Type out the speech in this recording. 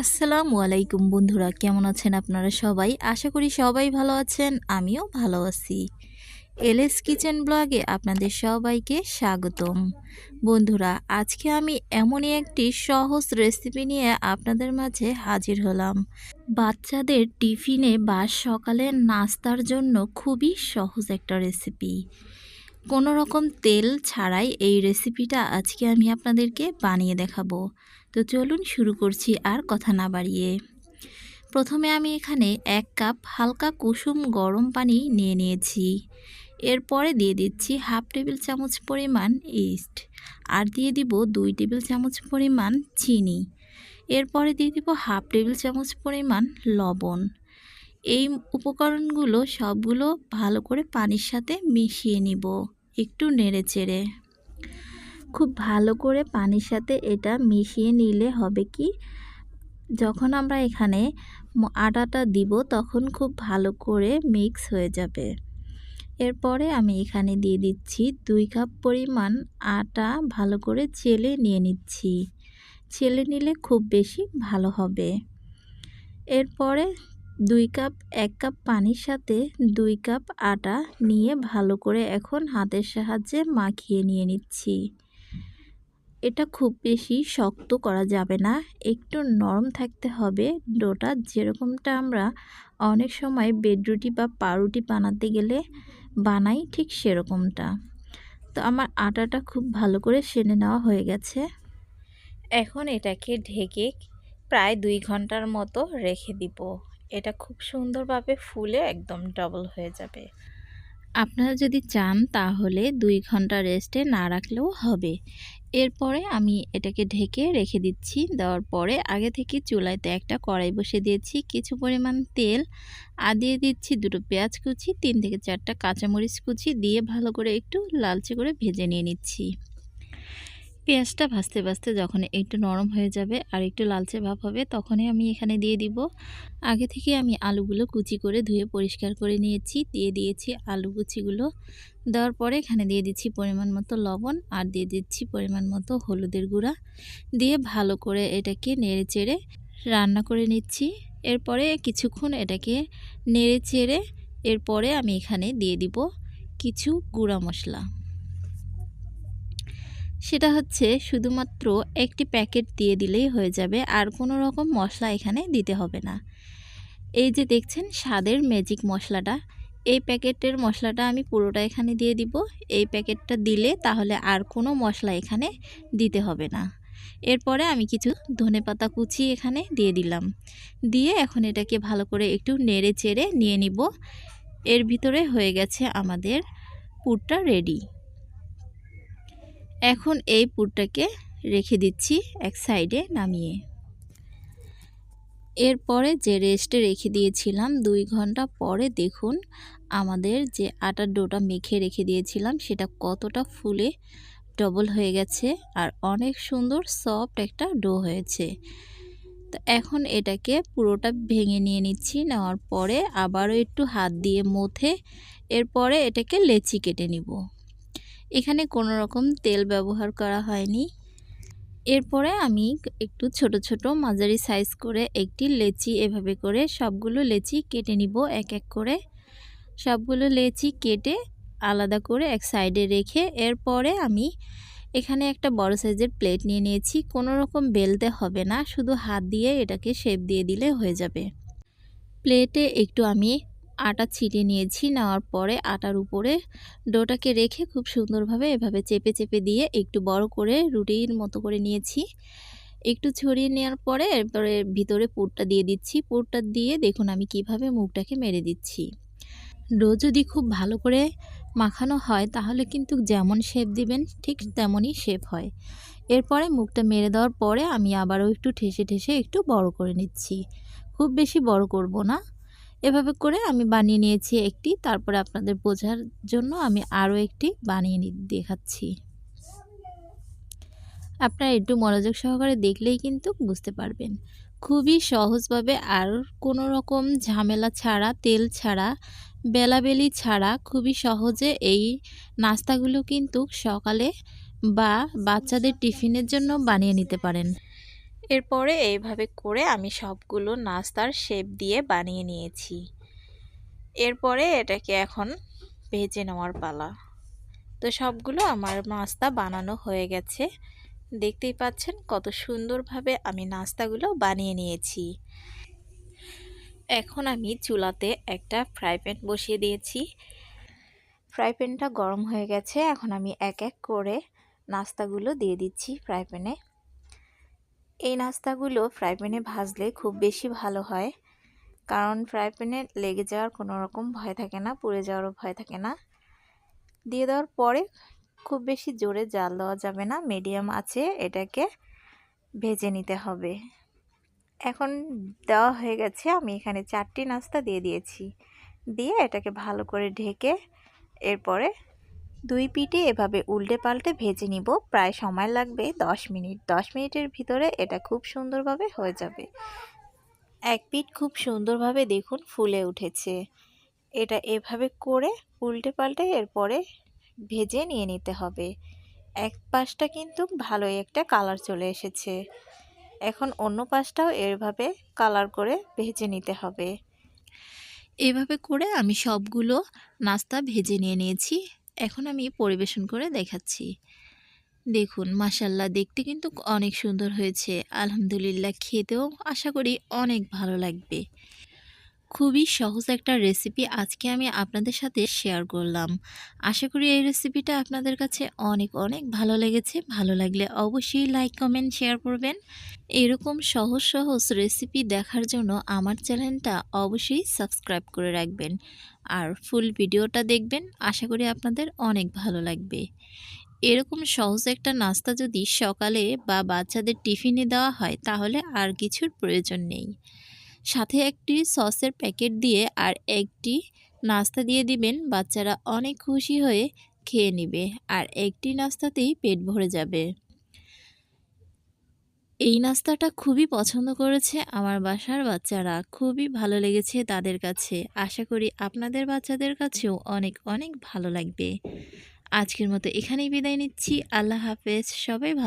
আসসালামু আলাইকুম বন্ধুরা, কেমন আছেন আপনারা সবাই? আশা করি সবাই ভালো আছেন, আমিও ভালো আছি। এলএস কিচেন ব্লগে আপনাদের সবাইকে স্বাগতম। বন্ধুরা, আজকে আমি এমনই একটি সহজ রেসিপি নিয়ে আপনাদের মাঝে হাজির হলাম। বাচ্চাদের টিফিনে বা সকালের নাস্তার জন্য খুবই সহজ একটা রেসিপি। কোনো রকম তেল ছাড়াই এই রেসিপিটা আজকে আমি আপনাদেরকে বানিয়ে দেখাবো। তো চলুন শুরু করছি আর কথা না বাড়িয়ে। প্রথমে আমি এখানে এক কাপ হালকা কুসুম গরম পানি নিয়ে নিয়েছি। এরপরে দিয়ে দিচ্ছি হাফ টেবিল চামচ পরিমাণ ইস্ট আর দিয়ে দিব দুই টেবিল চামচ পরিমাণ চিনি। এরপরে দিয়ে দিব হাফ টেবিল চামচ পরিমাণ লবণ। এই উপকরণগুলো সবগুলো ভালো করে পানির সাথে মিশিয়ে নিব, একটু নেড়ে চেড়ে। খুব ভালো করে পানির সাথে এটা মিশিয়ে নিলে হবে কি, যখন আমরা এখানে আটাটা দিব তখন খুব ভালো করে মিক্স হয়ে যাবে। এরপরে আমি এখানে দিয়ে দিচ্ছি দুই কাপ পরিমাণ আটা ভালো করে চেলে নিয়ে নিচ্ছি। ছেলে নিলে খুব বেশি ভালো হবে। এরপরে দুই কাপ, এক কাপ পানির সাথে দুই কাপ আটা নিয়ে ভালো করে এখন হাতের সাহায্যে মাখিয়ে নিয়ে নিচ্ছি। এটা খুব বেশি শক্ত করা যাবে না, একটু নরম থাকতে হবে। ডোটা যেরকমটা আমরা অনেক সময় বেডরুটি বা পাউরুটি বানাতে গেলে বানাই ঠিক সেরকমটা। তো আমার আটাটা খুব ভালো করে সেনে নেওয়া হয়ে গেছে। এখন এটাকে ঢেকে প্রায় দুই ঘণ্টার মতো রেখে দিব। এটা খুব সুন্দরভাবে ফুলে একদম ডবল হয়ে যাবে। আপনারা যদি চান তাহলে দুই ঘণ্টা রেস্টে না রাখলেও হবে। এরপরে আমি এটাকে ঢেকে রেখে দিচ্ছি। দেওয়ার পরে আগে থেকে চুলাইতে একটা কড়াই বসে দিয়েছি, কিছু পরিমাণ তেল, আর দিয়ে দিচ্ছি দুটো পেঁয়াজ কুচি, তিন থেকে চারটা কাঁচামরিচ কুচি, দিয়ে ভালো করে একটু লালচে করে ভেজে নিয়ে নিচ্ছি। পেঁয়াজটা ভাজতে ভাজতে যখন একটু নরম হয়ে যাবে আর একটু লালচে ভাব হবে, তখনই আমি এখানে দিয়ে দিব। আগে থেকে আমি আলুগুলো কুচি করে ধুয়ে পরিষ্কার করে নিয়েছি, দিয়ে দিয়েছি আলু কুচিগুলো। দেওয়ার পরে এখানে দিয়ে দিচ্ছি পরিমাণ মতো লবণ আর দিয়ে দিচ্ছি পরিমাণ মতো হলুদের গুঁড়া। দিয়ে ভালো করে এটাকে নেড়ে চেড়ে রান্না করে নিচ্ছি। এরপরে কিছুক্ষণ এটাকে নেড়ে চেড়ে এরপরে আমি এখানে দিয়ে দিব কিছু গুঁড়া মশলা। সেটা হচ্ছে শুধুমাত্র একটি প্যাকেট দিয়ে দিলেই হয়ে যাবে, আর কোনো রকম মশলা এখানে দিতে হবে না। এই যে দেখছেন স্বাদের ম্যাজিক মশলাটা, এই প্যাকেটের মশলাটা আমি পুরোটা এখানে দিয়ে দিব। এই প্যাকেটটা দিলে তাহলে আর কোনো মশলা এখানে দিতে হবে না। এরপরে আমি কিছু ধনে পাতা কুচি এখানে দিয়ে দিলাম। দিয়ে এখন এটাকে ভালো করে একটু নেড়ে চেড়ে নিয়ে নিব। এর ভিতরে হয়ে গেছে আমাদের পুরটা রেডি এখন এই পুরটাকে রেখে দিচ্ছি এক সাইডে নামিয়ে। এরপরে যে রেস্টে রেখে দিয়েছিলাম, দুই ঘণ্টা পরে দেখুন আমাদের যে আটার ডোটা মেখে রেখে দিয়েছিলাম, সেটা কতটা ফুলে ডবল হয়ে গেছে আর অনেক সুন্দর সফট একটা ডো হয়েছে। তো এখন এটাকে পুরোটা ভেঙে নিয়ে নিচ্ছি, নেওয়ার পরে আবারও একটু হাত দিয়ে মথে, এরপরে এটাকে লেচি কেটে নিব। এখানে কোনো রকম তেল ব্যবহার করা হয়নি। এরপরে আমি একটু ছোট ছোট মাঝারি সাইজ করে একটি লেচি এভাবে করে সবগুলো লেচি কেটে নিব এক এক করে। সবগুলো লেচি কেটে আলাদা করে এক সাইডে রেখে এরপরে আমি এখানে একটা বড় সাইজের প্লেট নিয়ে নিয়েছি। কোনো রকম বেলতে হবে না, শুধু হাত দিয়ে এটাকে শেপ দিয়ে দিলে হয়ে যাবে। প্লেটে একটু আমি আটা ছিটিয়ে নিয়েছি, নেওয়ার পরে আটার উপরে ডোটাকে রেখে খুব সুন্দরভাবে এভাবে চেপে চেপে দিয়ে একটু বড় করে রুটির মতো করে নিয়েছি। একটু ছড়িয়ে নেওয়ার পরে এরপরে ভিতরে পুরটা দিয়ে দিচ্ছি। পুরটা দিয়ে দেখুন আমি কীভাবে মুখটাকে মেরে দিচ্ছি। ডো যদি খুব ভালো করে মাখানো হয় তাহলে কিন্তু যেমন শেপ দিবেন ঠিক তেমনই শেপ হয়। এরপরে মুখটা মেরে দেওয়ার পরে আমি আবারও একটু ঠেসে ঠেসে একটু বড় করে নিচ্ছি। খুব বেশি বড় করব না। এভাবে করে আমি বানিয়ে নিয়েছি একটি। তারপরে আপনাদের বোঝার জন্য আমি আরও একটি বানিয়ে দেখাচ্ছি। আপনারা একটু মনোযোগ সহকারে দেখলেই কিন্তু বুঝতে পারবেন। খুবই সহজভাবে আর কোনো রকম ঝামেলা ছাড়া, তেল ছাড়া, বেলাবেলি ছাড়া খুবই সহজে এই নাস্তাগুলো কিন্তু সকালে বা বাচ্চাদের টিফিনের জন্য বানিয়ে নিতে পারেন। এরপরে এইভাবে করে আমি সবগুলো নাস্তার শেপ দিয়ে বানিয়ে নিয়েছি। এরপরে এটাকে এখন ভেজে নেওয়ার পালা। তো সবগুলো আমার নাস্তা বানানো হয়ে গেছে। দেখতেই পাচ্ছেন কত সুন্দরভাবে আমি নাস্তাগুলো বানিয়ে নিয়েছি। এখন আমি চুলাতে একটা ফ্রাই প্যান বসিয়ে দিয়েছি। ফ্রাই প্যানটা গরম হয়ে গেছে। এখন আমি এক এক করে নাস্তাগুলো দিয়ে দিচ্ছি ফ্রাই প্যানে। এই নাস্তাগুলো ফ্রাই প্যানে ভাজলে খুব বেশি ভালো হয়। কারণ ফ্রাই প্যানে লেগে যাওয়ার কোনো রকম ভয় থাকে না, পুড়ে যাওয়ারও ভয় থাকে না। দিয়ে দেওয়ার পরে খুব বেশি জোরে জাল দেওয়া যাবে না, মিডিয়াম আছে, এটাকে ভেজে নিতে হবে। এখন দেওয়া হয়ে গেছে, আমি এখানে চারটি নাস্তা দিয়ে দিয়েছি। দিয়ে এটাকে ভালো করে ঢেকে এরপরে দুই পিঠে এভাবে উল্টে পাল্টে ভেজে নিব। প্রায় সময় লাগবে দশ মিনিট। দশ মিনিটের ভিতরে এটা খুব সুন্দরভাবে হয়ে যাবে। এক পিঠ খুব সুন্দরভাবে দেখুন ফুলে উঠেছে। এটা এভাবে করে উল্টে পাল্টে এরপরে ভেজে নিয়ে নিতে হবে। এক পাশটা কিন্তু ভালোই একটা কালার চলে এসেছে। এখন অন্য পাশটাও এভাবে কালার করে ভেজে নিতে হবে। এভাবে করে আমি সবগুলো নাস্তা ভেজে নিয়ে নিয়েছি। এখন আমি পরিবেশন করে দেখাচ্ছি। দেখুন মাসাল্লাহ দেখতে কিন্তু অনেক সুন্দর হয়েছে। আলহামদুলিল্লাহ, খেতেও আশা করি অনেক ভালো লাগবে। খুবই সহজ একটা রেসিপি আজকে আমি আপনাদের সাথে শেয়ার করলাম। আশা করি এই রেসিপিটা আপনাদের কাছে অনেক অনেক ভালো লেগেছে। ভালো লাগলে অবশ্যই লাইক কমেন্ট শেয়ার করবেন। এরকম সহজ সহজ রেসিপি দেখার জন্য আমার চ্যানেলটা অবশ্যই সাবস্ক্রাইব করে রাখবেন। আর ফুল ভিডিওটা দেখবেন। আশা করি আপনাদের অনেক ভালো লাগবে। এরকম সহজ একটা নাস্তা যদি সকালে বা বাচ্চাদের টিফিনে দেওয়া হয় তাহলে আর কিছুর প্রয়োজন নেই। সাথে একটি সসের প্যাকেট দিয়ে আর একটি নাস্তা দিয়ে দিবেন। বাচ্চারা অনেক খুশি হয়ে খেয়ে নেবে আর একটি নাস্তাতেই পেট ভরে যাবে। এই নাস্তাটা খুবই পছন্দ করেছে আমার বাসার বাচ্চারা। খুবই ভালো লেগেছে তাদের কাছে। আশা করি আপনাদের বাচ্চাদের কাছেও অনেক অনেক ভালো লাগবে। আজকের মতো এখানেই বিদায় নিচ্ছি। আল্লাহ হাফেজ। সবাই ভালো